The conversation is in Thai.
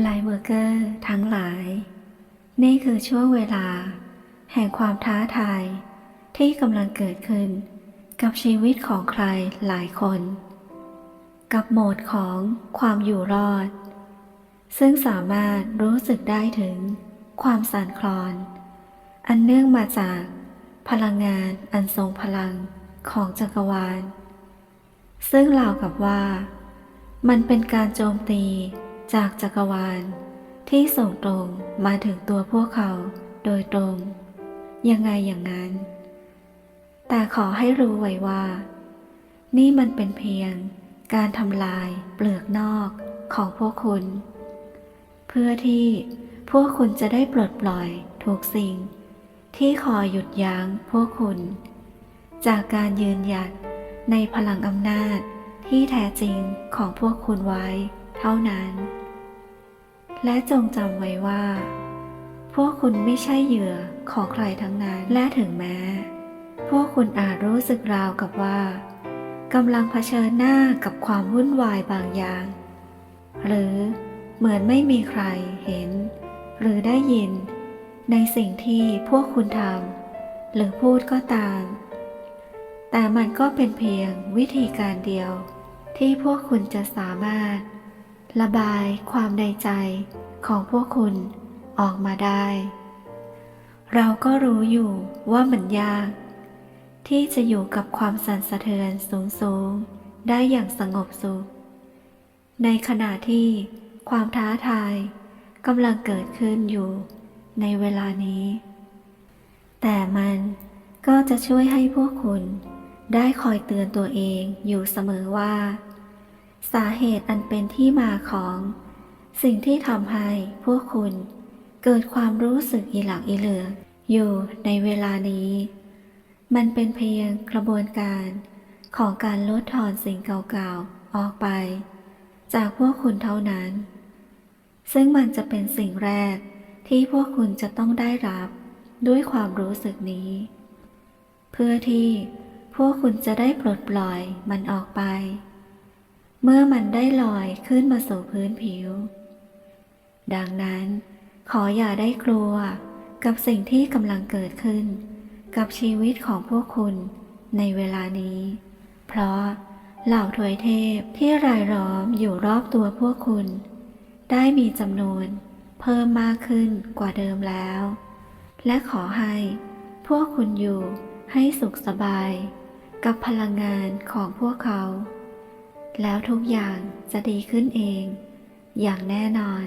ไลท์เวอร์เกอร์ทั้งหลาย นี่คือช่วงเวลา แห่งความท้าทาย ที่กำลังเกิดขึ้น กับชีวิตของใครหลายคน กับโหมดของความอยู่รอด ซึ่งสามารถรู้สึกได้ถึงความสั่นคลอน อันเนื่องมาจากพลังงานอันทรงพลังของจักรวาล ซึ่งราวกับว่า มันเป็นการโจมตี จากจักรวาล ที่ส่งตรงมาถึงตัวพวกเขาโดยตรง ยังไงอย่างนั้น แต่ขอให้รู้ไว้ว่า นี่มันเป็นเพียงการทำลายเปลือกนอกของพวกคุณ เพื่อที่พวกคุณจะได้ปลดปล่อยทุกสิ่ง ที่คอยหยุดยั้งพวกคุณ จากการยืนหยัดในพลังอำนาจที่แท้จริงของพวกคุณไว้เท่านั้น และจงจำไว้ว่า พวกคุณไม่ใช่เหยื่อของใครทั้งนั้น และถึงแม้ พวกคุณอาจรู้สึกราวกับว่ากำลังเผชิญหน้ากับความวุ่นวายบางอย่าง หรือเหมือนไม่มีใครเห็น หรือได้ยิน ในสิ่งที่พวกคุณทำหรือพูดก็ตาม แต่มันก็เป็นเพียงวิธีการเดียวที่พวกคุณจะสามารถ ระบายความในใจของพวกคุณออกมาได้ เราก็รู้อยู่ว่ามันยาก ที่จะอยู่กับความสั่นสะเทือนสูงๆ ได้อย่างสงบสุข ในขณะที่ความท้าทายกำลังเกิดขึ้นอยู่ในเวลานี้ แต่มันก็จะช่วยให้พวกคุณได้คอยเตือนตัวเองอยู่เสมอว่า สาเหตุอันเป็นที่มาของ สิ่งที่ทำให้พวกคุณ เกิดความรู้สึกอีหลักอีเหลือ อยู่ในเวลานี้ มันเป็นเพียงกระบวนการของการลดทอนสิ่งเก่าๆ ออกไป จากพวกคุณเท่านั้น ซึ่งมันจะเป็นสิ่งแรกที่พวกคุณจะต้องได้รับด้วยความรู้สึกนี้ เพื่อที่พวกคุณจะได้ปลดปล่อยมันออกไป เมื่อมันได้ลอยขึ้นมาสู่พื้นผิว ดังนั้น ขออย่าได้กลัวกับสิ่งที่กำลังเกิดขึ้น กับชีวิตของพวกคุณในเวลานี้ เพราะเหล่าถวยเทพที่รายล้อมอยู่รอบตัวพวกคุณ ได้มีจำนวนเพิ่มมากขึ้นกว่าเดิมแล้ว และขอให้พวกคุณอยู่ให้สุขสบาย กับพลังงานของพวกเขา แล้วทุกอย่างจะดีขึ้นเอง อย่างแน่นอน